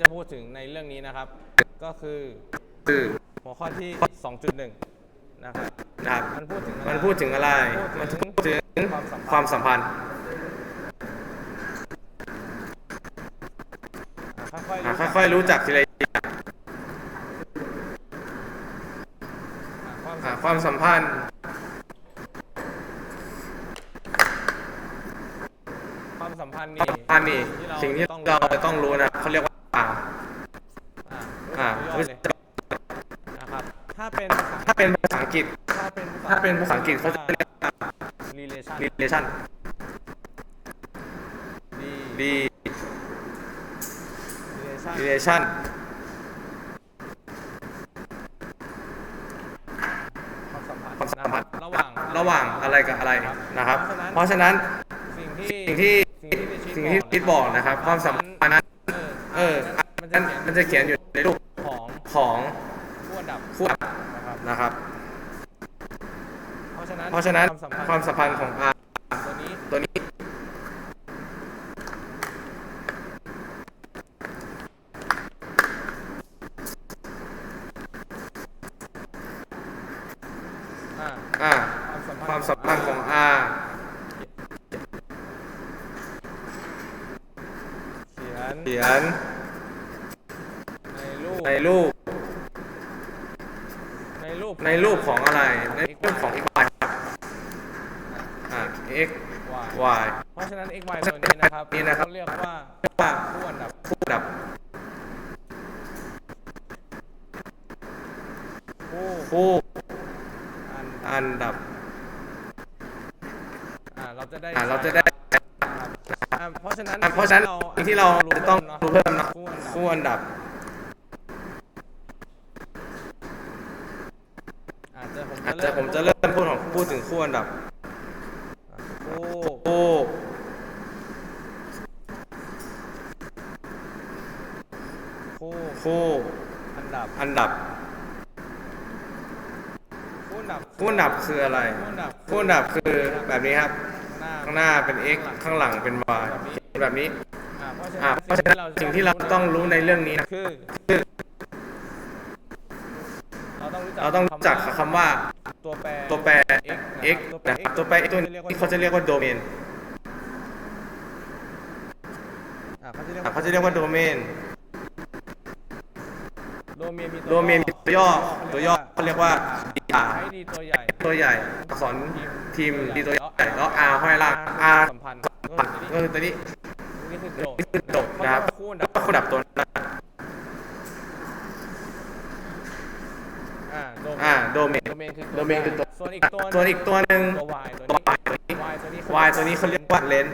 จะพูดถึงในเรื่องนี้นะครับ ก็คือคือหัวข้อที่ 2.1 นะครับนะครับมันพูดถึงอะไร มันพูดถึงอะไรพูมันดถึงพูดถึงความสัมพันธ์ความสัมพันธ์อะค่อยๆอะค่อยๆรู้จักทีละอย่างอะความอะสัมความสัมพันธ์ความสัมพันธ์คนี่วามสัมพันธ์นี่สิ่งที่เราจะต้องรู้นะเขาเรียกว่าอ่า อะ อ่า รู้จักย่อ เลยนะครับ ถ้าเป็นภาษาถ้าเป็นภาษาอังกฤษ ถ้าเป็นถ้าเป็นภาษาอังกฤษเขาจะเรียกว่า relation relation D D relation relation ความสัมพันธ์ความสัมพันธ์ระหว่างระหว่างอะไรกับอะไรนะครับ เพเพราะราะฉะฉะนั้นั้นนสิ่งที่สิ่งที่สิ่งที่สิ่งที่คิดบอกนะครับ ความสัมพันธ์นั้นเออเออมันนั้นมันจะเขียนอยู่ในรูป ของของคู่อันดับคู่นะครับ นะครับ เพราะฉะนั้นเพราะฉะนั้นคความาวมสัมพันธ์ของ R ตัวนี้ ตัวนี้ อ่า อ่า ค ความ วาม สั สั ม ม พั พั น น ธ์ ธ์ ข ข อ อง ง R เขียน เขียน ในรูป ในรูป ในรูป ในรูปของอะไร ในรูปของ x y ครับอ่า x y y เพราะฉะนั้น x y ตัวนี้นะครับ นี่นะครับ เขาเรียกว่า เรียกว่า คู่อันดับ คู่ดับ คู่คู่อันอันดับอ่าเราจะได้อ่าเราจะได้นะครับอ่าเพราะฉะนั้นอะเพราะฉะนั้นสิ่งที่เราจะต้องรู้เพิ่มนะคู่อันดับ คู่อันดับ อาจจะผม อาจจะผมจะเริ่มพูดของพูดถึงคู่อันดับ คู่ คู่ คู่ คู่ อันดับ อันดับ คู่อันดับคู่อันดับคืออะไร คู่อันดับคู่อันดับคือแบบนี้ครับหน้าข้างหน้าเป็น x ข้างหลังเป็น y แบบนี้อ่าเพราะฉะอ่านั้นเพราะฉะนั้นสิ่งที่เราต้องรู้ในเรื่องนี้นะคือคือเราต้องรู้จักเราต้องรู้จักคำว่าตัวแปรตัวแปร x x นะครับตัวแปร x ตัวนี้เขาจะเรียกว่าโดเมนอ่าเขาจะเรียกอะเขาจะเรียกว่าโดเมนโดเมนมีโดเมนมีตัวย่อตัวย่อเขาเรียกว่า dr ใช้ดีตัวใหญ่ตัวใหญ่อักษรพิมพ์ดีตัวใหญ่แล้ว r ห้อยล่าง r สัมพันธ์ก็คือตัวนี้นี่คือโจทย์นี่คือโจทย์นะครับเขาเยกว่าคู่อันดับคู่อันดับตัวนั้นอ่าโดอ่าโดเมนโดเมนคือโดเมนคือตัวส่วนอีกตัวส่วนอีกตัวหนึ่งตัว y ตัวตัวนี้ y ตัวนี้ y ตัวนี้ y ตัวนี้เขาเรียกว่าเลน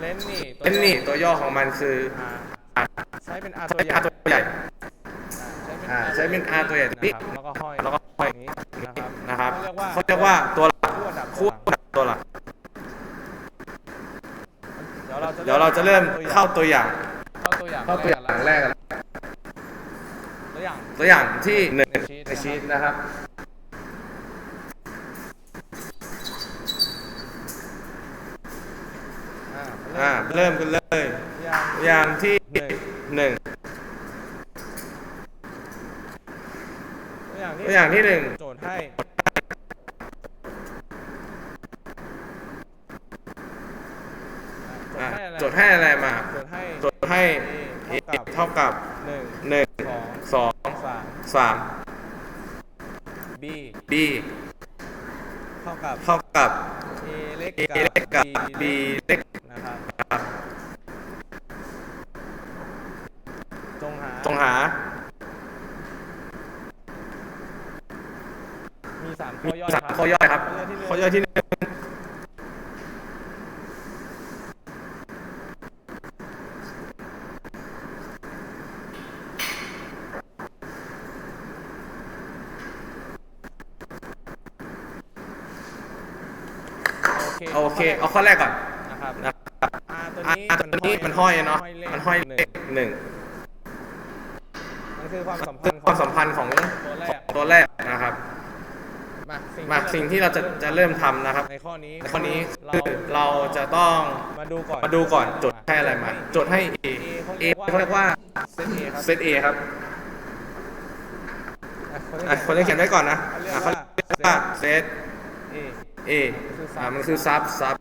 เลนส์นี่เลนนี่ตัวย่อของมันคืออ่า r ใช้เป็น r ตัวใหญ่ r ตัวใหญ่ อ่าอ่าใช้เป็น R ตัวใหญ่นะครับแล้วก็ห้อยแล้วก็ห้อยางนี้นะครับ นะครับเขาเขาเรีเรียยกกว่าว่า ตัวหลักคู่อันดับคู่อันดับตัวหลักเดี๋ยวเราจะเดี๋ยวเราจะเริ่มเข้าตัวอย่างเข้าตัวอย่างเข้าตัวอย่างแรกกันตัวอย่างตัวอย่างที่หนึ่งในชีทในชีตนะครับ อ่าอ่าเริ่มกันเลย อย่างอย่างที่หนึ่ง หนึ่ง ตัวอย่างที่ตัวอย่างที่หนึ่งโจทย์ให้ อ่าโจทย์ให้อะไรโจทย์ให้อะไรมา โจทย์ให้โจทย์ให้ A a เท่ากับหนึ่งหนึ่งสองสองสาม สาม B b เท่ากับ เท่ากับ A เล็ก a เล็กกับ b เล็กนะครับครับจงหาจงหา มี สามข้อย่อยสามครับข้อย่อยครับข้อย่อยที่หนึ่งโอเคโอเคเอาข้อแรกก่อนนะครับนะครับ R ตัวอ่านี้ตัวนี้มันห้อยเนาะมันห้อยหเลนึ่งขหนึ่งมันคือความสัมพันธ์ความสัมพันธ์ของตัวแรกตัวแรกนะครับ มาสิ่งมาสิ่งที่เราจะจะเริ่มทำนะครับ ในข้อนี้ในข้อนี้เราคือเราจะต้องมาดูก่อนมาดูก่อนโจทย์ให้อะไรมาโจทย์ให้ A A เขาเรียกว่าเซต A ครับเซต A ครับอะคนจะเขียนไว้ก่อนนะอะเขาเรียกว่าเซต A A อะมันคือซับซับ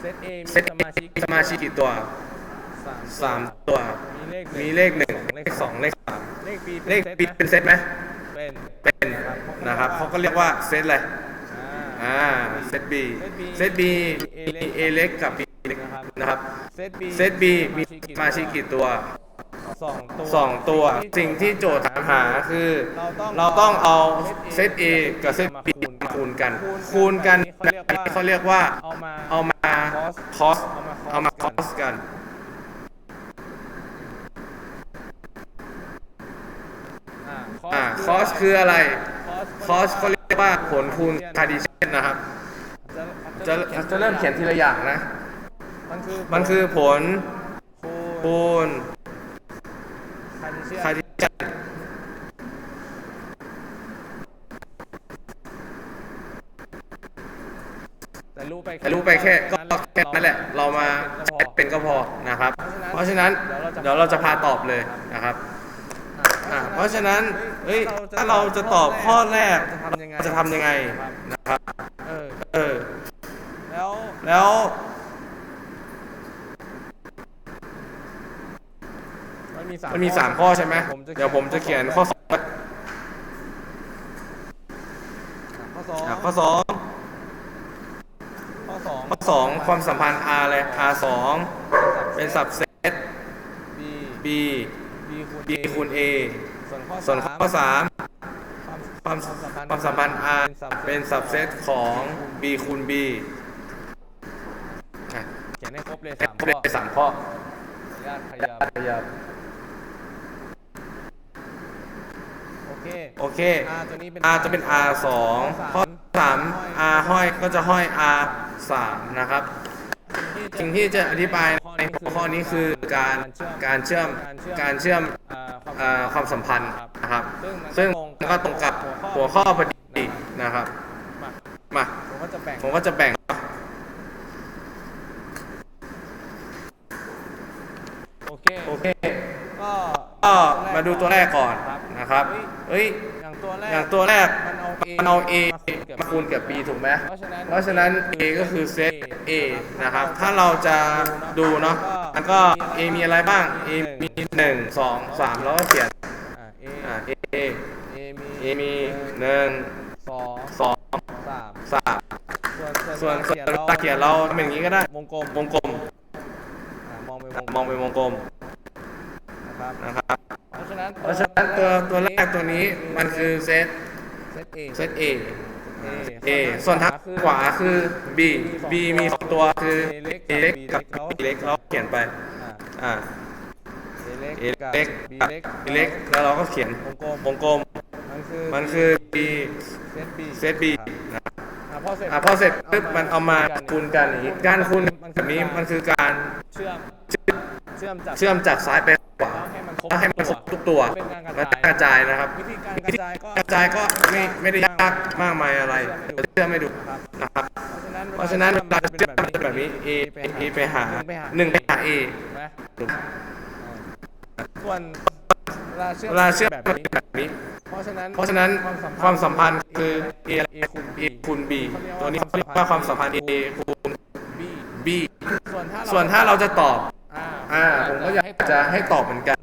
เซต A มีเซตสมาชิกมีสมาชิกกี่ตัวสามสามตัวมีเลขหนึ่งมีเลขหนึ่งเลขสองเลขสามเลขปีเลขปีเป็นเซตไหมเป็ นเป็นนะครับเขาก็เรียกว่าเซตอะไรอ่าอ่าเซต B เซต B มี A เล็กกับ B เล็กนะครับเซต B เซต B มีสมาชิกกี่ตัวสองตัวสองตัวสิ่งที่โจทย์ถามหาคือ เราต้องเราต้องเอาเซต A กับเซต B มาคูณกัน คูณกันแบบนี้เขาเรียกว่าเอามาเอามาคอสเอาเอามามาคอสกันอ่าอ่าคอสคืออะไร คอสก็เขาเรียกว่าผลคูณคาร์ดิเชนนะครับ จะจะเริ่มเขียนทีละอย่างนะ มันคือมันคือผลคูคูณคาร์ดิเชียคาร์ดิเชนแต่รู้ไปแต่รู้ไปแค่ก็แค่นั้นแหละ เรามาใช้เป็นก็พอนะครับ เพราะฉะนั้นเดี๋ยวเราจะพาตอบเลยนะครับ เพราะฉะนั้นเอ้ยถ้าเราจะตอบข้อแรกจะทำยังไงจะทำยังไงนะครับเออเออแล้วแล้วมันมีสามมันมี3ข้อใช่ไหมเดี๋ยวผมจะเขียนข้อสองข้อสองอะข้อสองข้อสองข้อสองความสัมพันธ์ R เลย R สองเป็นสับเซต B B B คูณ B คูณ A ส่วนข้อส่วนข้อสามความความความสัมพันธ์ R เป็นสับเซตของ B คูณ B อะเขียนให้ครบเลยครสามบข้อเลยสามข้อญาตขยับขยับโอเค โอเค R ตัวนี้เป็น R จะเป็น R 2ข้อ3 R ห้อยก็จะห้อย R 3นะครับ สิ่งที่จะอธิบายในข้อนี้คือการการเชื่อมการเชื่อมอ่าความ เอ่อความสัมพันธ์นะครับ ซึ่ซึ่งงมันก็ตรงกับหัวข้อพอดีนะครับมามา ผมก็จะแบ่งผมก็จะแบ่ง โอเคโอเค ก็ก็มาดูตัวแรกก่อนนะครับเอ้ย อย่างตัวแรกอย่างตัวแรกมันเอา A มันเอา A มาคูณกับ B ถูกไหมเพราะฉะนั้นเพราะฉะนั้น A ก็คือเซต A นะครับ ถ้าเราจะดูเนาะมันก็ A มีอะไรบ้าง A มีหนึ่งสองสามแล้วก็เขียนอ่า A อ่า A A มี A มีหนึ่งสองสองสามสามส่วนส่วนส่วนตาเขียนเราทำอย่างนี้ก็ได้วงกลมวงกลมอ่ามองไปวงมองเป็นวงกลมนะครับนะครับเพราะฉะนั้นเพราะฉะนั้นตัวตัวแรกตัวนี้มันคือเซต เซต A เซต A A A ส่วนทางขวาคือ B B มีสองตัวคือ A เล็กกับ B เล็กเราเขียนไปอ่าอ่า A เล็ก A กับเล็ก B เล็ก B เล็กแล้วเราก็เขียนวงกลมวงกลมมันคือมันคือ B เซต B เซต B นะอ่าพอเสร็จอะพอเสร็จปุ๊บมันเอามาคูณกันอย่างนี้การคูณแบบนี้มันคือการเชื่อมเชื่อมจากเชื่อมจากซ้ายไป ขวาแล้วให้มันครบแล้วให้มันครบทุกตัวเป็นการกและระกจายระจายนะครับ วิธีการกระจายก็กระจายก็ไม่ไม่ได้ยากมากมายอะไรเชื่อไม่ดูนะครับ เพราะฉะนั้นเพราะฉะนั้นเราจะเชื่อมมันจะแบบนี้ A A ไปหาหนึ่งไปหา A นะส่วนเวลาเชื่อมเวลาเชื่อมแบบมันนี้เป็นแบบนี้ เพราะฉะนั้นเพราะฉะนั้นความสัมพันธ์คือ A A คูณ B A คูณ B ตัวนี้เขาเรียกว่าความสัมพันธ์ A คูณ B B ส่วนถ้าส่วนถ้าเราจะตอบ อ่าอ่าผมก็อยากจะให้ตอบเหมือนกัน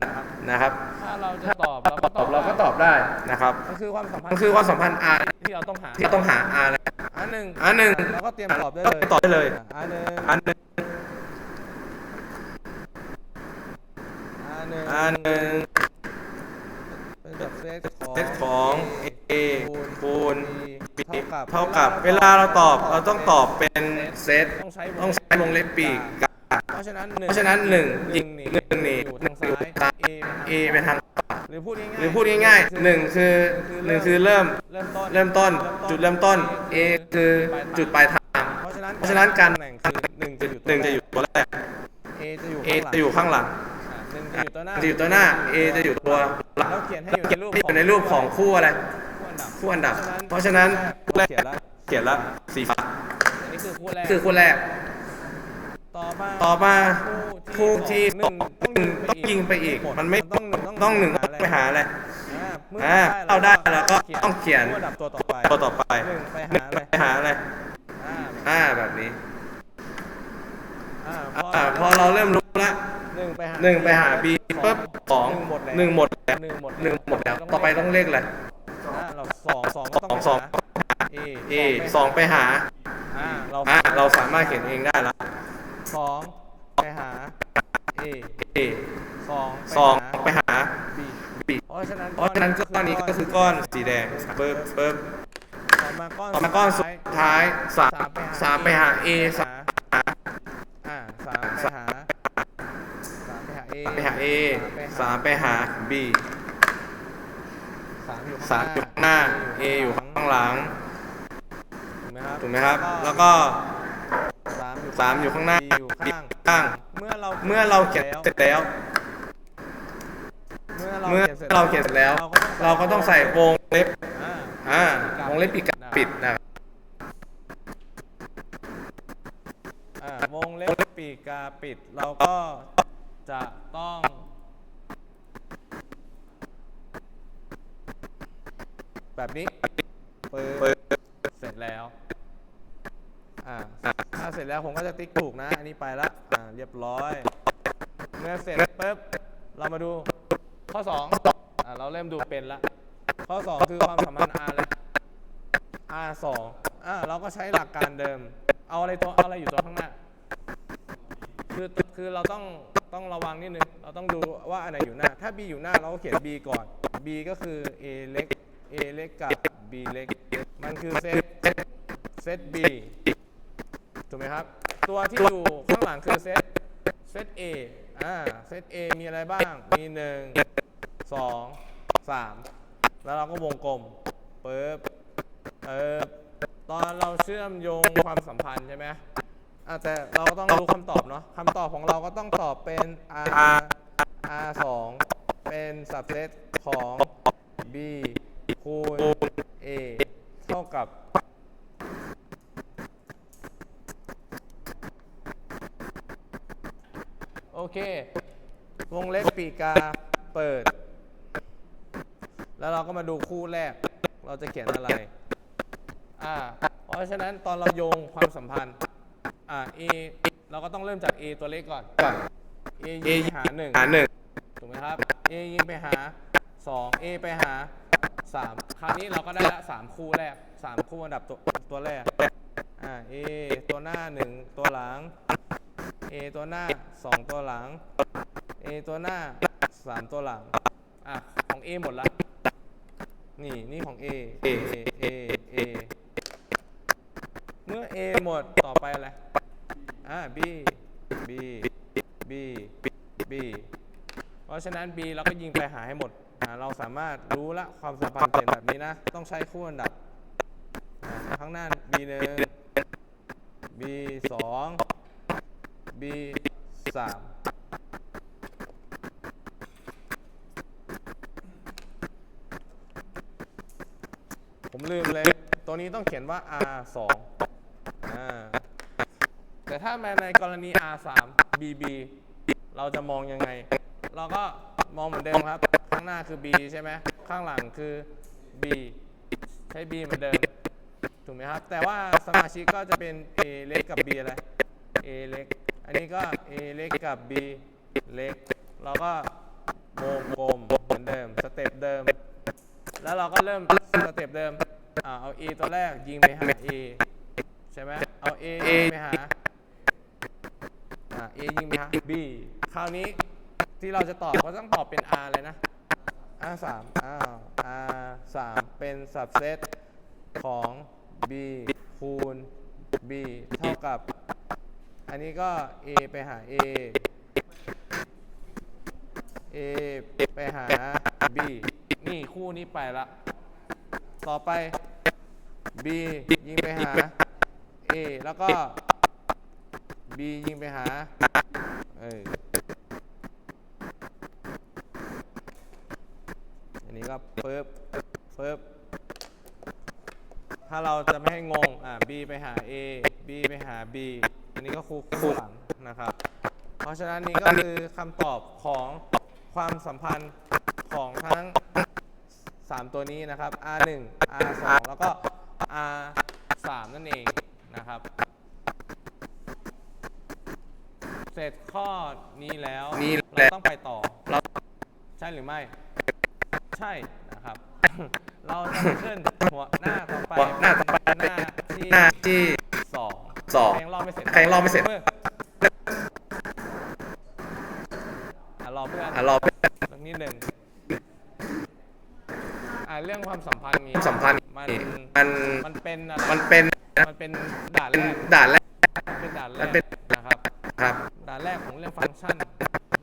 นะครับ ถ้าเราจะตอบเราตก็ตออบบเราก็ตอบได้นะครับมันคือความสัมพันมันธ์คือความสัมพันธ์ R ที่เราต้องหาที่เราต้องหา R นะอันหนึ่งอันหนึ่งเราก็เตรียมตอบได้ก็เลยตอบได้เลย อันหนึ่งอันหนึ่งอันหนึ่งอันหนึ่งเป็นแบบเซตของเซตของ A คูณ B เท่ากับเท่ากับเวลาเราตอบเราต้องตอบเป็นเซตต้องใช้ต้องใช้วงเล็บปีกกับ เพราะฉะนั้นหนึ่งเพราะฉะนั้นหนึ่งหอีนึ่กงหนึ่งนี่อยู่ทางซ้ายซ้าย A A เป็นทางขวาหรือพูดง่ายๆหรือพูดง่ายๆหนึ่งคือหนึ่งคือเริ่มเริ่มต้นเริ่มต้น จุดเริ่มต้น A คือจุดปลายทาง เพราะฉะนั้นเพราะฉะนั้นการตำแหน่งคือหนึ่งจะอยู่หนึ่งจะอยู่ตัวแรก A จะอยู่ A จะอยู่ข้างหลังอะหนึ่งจะอะอยู่ตัวหน้าจะอยู่ตัวหน้า A จะอยู่ตัวหลังแล้วเขียนให้อยู่ในรูปอยู่ในรูปของคู่อะไรคู่อันดับคู่อันดับ เพราะฉะนั้นคู่แรกเขียนแล้วเขียนละสีฟ้าอันนี้คือคู่แรกคือคู่แรก ต่อมาต่อมาคู่คู่ที่หนึ่งต้องต้องยิงไปอีก มันไม่ต้องหนึ่งต้องหนึ่งอะไรไปหาอะไรอ่าเมื่อ่าเข้าได้แล้วก็ต้องเขียนคู่อันดับตัวต่อไปตัวต่อไปหนึ่งไปหาอะไรไปหาอะไรอ่าอ่าแบบนี้อ่าอ่าพอเราเริ่มรู้ละหนึ่งไปหาหนึ่งไปหา B ปุ๊บสองหนึ่งหมดแล้วหนึ่งหมดแล้วหนึ่งหมดหนึ่งหมดแล้วต่อไปต้องเลขอะไรอ่าเราสองสองก็ต้องสองไปหา A A สองไปหาอ่าเราอ่าเราสามารถเขียนเองได้ละ สองไปหา A A สองสองไปหา B B เพราะฉะนั้นเพราะฉะนั้นก้อนนี้ก็คือก้อนสีแดงปึ๊บปึ๊บต่อมาก้อนต่อมาก้อนสุดท้ายสามสามไปหา A สามอ่าสามไปหาสามไปหา A ไปหา A สามไปหา B สามอยู่สามอยู่ข้างหน้า A อยู่ข้างหลังถูกไหมครับถูกไหมครับ แล้วก็สามอยู่สามอยู่ข้างหน้า B อยู่ B ข้าง ข้าง เมื่อเราเมื่อเราเขียนเสร็จแล้ว เมื่อเมื่อเราเขียนเสร็จแล้ว เราก็ต้องใส่วงเล็บ อ่าอ่าวงเล็บปิดกับปิดนะครับอ่าวงเล็บปีกกาปิด เราก็จะต้อง แบบนี้เปิเปิดดเสร็จแล้ว อ่าถ้าเสร็จแล้วผมก็จะติ๊กถูกนะ อันนี้ไปละอ่าเรียบร้อยเมื่อเสร็จปุ๊บเรามาดูข้อ2อ่าเราเริ่มดูเป็นละ ข้อ 2 คือความสัมพันธ์ R และ R 2อ่าเราก็ใช้หลักการเดิม เอาอะไรตัวเอาอะไรอยู่ตัวข้างหน้า คือคือเราต้องต้องระวังนิดนึง เราต้องดูว่าอันไหนอยู่หน้า ถ้า B อยู่หน้าเราก็เขียน B ก่อน B ก็คือ A เล็ก A เล็กกับ B เล็ก มันคือเซตเซต B ถูกไหมครับ ตัวที่อยู่ข้างหลังคือเซตเซต A อ่า เซต A มีอะไรบ้าง มี 1 2 3 แล้วเราก็วงกลมปึ๊บเออตอนเราเชื่อมโยงความสัมพันธ์ใช่ไหมอะแต่เราก็ต้องรู้คำตอบเนาะคำตอบของเราก็ต้องตอบเป็น R R 2เป็น subset ของ B คูณ A เท่ากับ โอ เค วงเล็บปีกาเปิด แล้วเราก็มาดูคู่แรก เราจะเขียนอะไร อ่า เพราะฉะนั้นตอนเราโยงความสัมพันธ์ อ่า A เราก็ต้องเริ่มจาก A ตัวเล็กก่อนก่อน A A ยิงไปหาหนึ่งหาหนึ่งถูกไหมครับ A ยิงไปหา2 A ไปหา3คราวนี้เราก็ได้ละ3คู่แรก3คู่อันดับตัวตัวแรก อ่า A ตัวหน้า1ตัวหลัง A ตัวหน้า 2 ตัวหลัง A ตัวหน้า 3 ตัวหลัง อะ ของ A หมดละ นี่นี่ของ A A A A เมื่อ A หมดต่อไปอะไร อ่า B B B B เพราะฉะนั้น B เราก็ยิงไปหาให้หมดอ่าเราสามารถรู้ละความสัมพันธ์เป็นแบบนี้นะ ต้องใช้คู่อันดับอ่าข้างหน้า B 1 B 2 B 3ผมลืมเลย ตัวนี้ต้องเขียนว่า R 2อ่าแต่ถ้ามาในกรณี R 3 BB เราจะมองยังไง เราก็มองเหมือนเดิมครับ ข้างหน้าคือ B ใช่ไหม ข้างหลังคือ B ใช้ B เหมือนเดิม ถูกไหมครับ แต่ว่าสมาชิกก็จะเป็น A เล็กกับ B อะไร A เล็ก อันนี้ก็ A เล็กกับ B เล็ก เราก็วงกลมเหมือนเดิม สเต็ปเดิม แล้วเราก็เริ่มสเต็ปเดิมอ่าเอา A ตัวแรกยิงไปหา A ใช่ไหมเอา A ยิงไปหาอ่า A ยิงไปหา B คราวนี้ที่เราจะตอบก็ต้องตอบเป็น R เลยนะ R 3อ้าว R 3เป็น subset ของ B คูณ B เท่ากับ อันนี้ก็ A ไปหา A A ไปหา B นี่คู่นี้ไปละ ต่อไป B ยิงไปหา A แล้วก็ B ยิงไปหา เอออันนี้ก็ปึ๊บปึ๊บถ้าเราจะไม่ให้งง อ่า B ไปหา A B ไปหา B นนี้ก็คู่คู่หลังนะเพราะฉะนั้นนี่ก็คือคำตอบของความสัมพันธ์ของทั้ง 3 ตัวนี้นะครับ R1 R2 แล้วก็ R3 นั่นเองนะครับ เสร็จข้อนี้แล้วนี้เราแล้วต้องไปต่อเราใช่หรือไม่ ใช่นะครับ เราจะไปขึ้นหัวหน้าต่อไปหัวหน้าต่อไปหน้าที่หน้าที่ สองสองใครยังรอไม่เสร็จใครยังรอไม่เสร็จออะรอเพื่อนอะรอสักนิดหนึ่งอะเรื่องความสัมพันธ์นี้สัมพันธ์มันมันมันเป็นอะไรมันเป็นมันเป็นด่านเป็นแรกด่านแรกมันเป็นด่านแรมันกเป็นนะครับครับด่านแรกของเรื่องฟังก์ชัน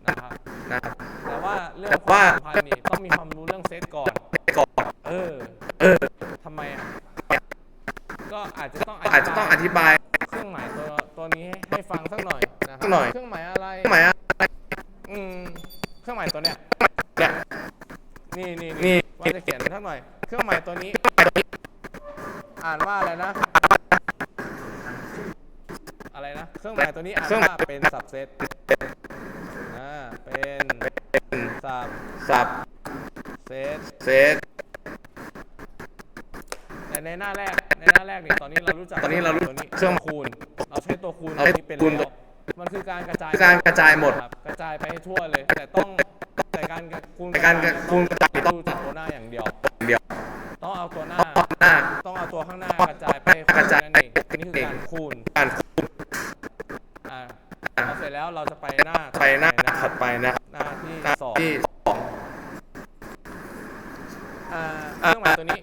นะครับนะครับแต่ว่าเรื่องแต่ควาว่ามสัมพันธ์นี่ต้องมีความรู้เรื่องเซตก่อน ก่อน เออ เออ ทำไมอะ ก็อาจจะต้อง อาจจะต้องอธิบาย เครื่องหมายตัวตัวนี้ให้ให้ฟังสักหน่อยนะครั สักหน่อย เครื่องหมายอะไร หมายอะไร อืมเครื่องหมายตัวเนี้ย เนี่ย นี่นี่ นี่ ว่าจะเขียนสักหน่อย เครื่องหมายตัวนี้ อ่านว่าอะไรนะ อะไรนะ เครื่องหมายตัวนี้อ่านว่าเป็นสับเซตอ่า เป็นสับ สับ เซต เซต แต่ในหน้าแรก ในหน้าแรกนี่ตอนนี้เรารู้จัก ตอนนี้ เรารู้ตัวนี้เครื่องคูณ เราใช้ตัวคูณเราตัวใช้นี้เป็นคูณแล้วมันคือการกระจายการกระจายหมดครับกระจายไปให้ทั่วเลย แต่ต้องแต่การคูณแต่การคูณกระจายต้องดูจากตัวหน้าอย่างเดียวเดียวต้องเอาตัวหน้าหน้าต้องเอาตัวข้างหน้ากระจายไปให้กระจายนั่นเองนี่คือการคูณการคูณอ่าพอเสร็จแล้วเราจะไปหน้าไปหน้าะถัดไปนะหน้าที่หน้าสองที่สองอ่าเครื่องหมายตัวนี้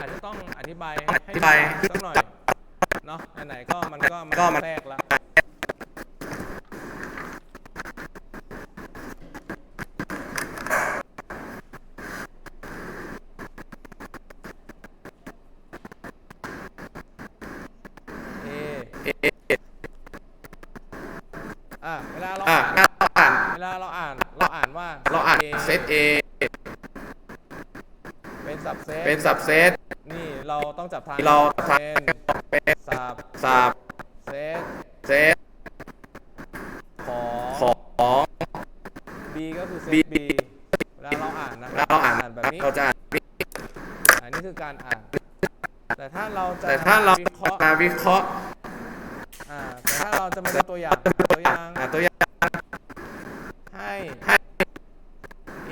อาจจะต้องอธิบายให้อธิบายสักหน่อย เนาะไหนๆก็มันก็ก็มันแทรกแล้วเอเออะเวลาเราอะอ่านเราอ่านเวลาเราอ่านเราอ่านว่า เราอ่าน A เซต A เป็นสับเซตเป็นสับเซต นี่เราต้องจับทางเราทเป็นำเป็น สับสับเซตเซตของของ B ก็คือเซต B B เวลาเราอ่านนะคแล้รัวเราอ่านแบบนี้ เราจะอ่านอันนี้คือการอ่าน แต่ถ้าเราจะแต่ถ้าเราวิเคราะห์มาวิเคราะห์อ่าแต่ถ้าเราจะมาดูตัวอย่างตัวอย่างอะตัวอย่างให้ให้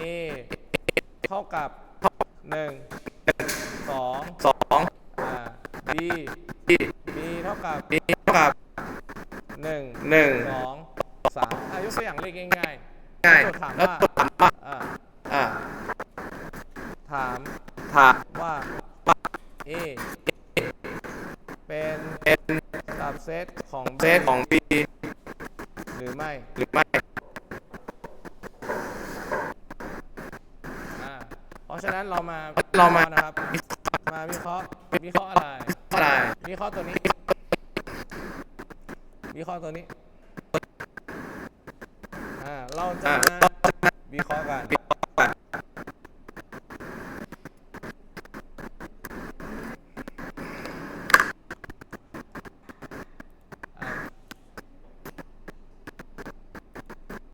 A เท่ากับหนึ่งสองสองอ่า B B B เท่า กับ B เท่ากับหนึ่งหนึ่งสองสามอายกตัวอย่างเลขง่ายๆง่ายโจทย์ถามแล้วว่าตัวถามว่าอ่าอะถามถามว่า A เป็นเป็นสับเซตของ B เซตของ B หรือไม่หรือไม่อ่าเพราะฉะนั้นเรามาเรามานะครับมา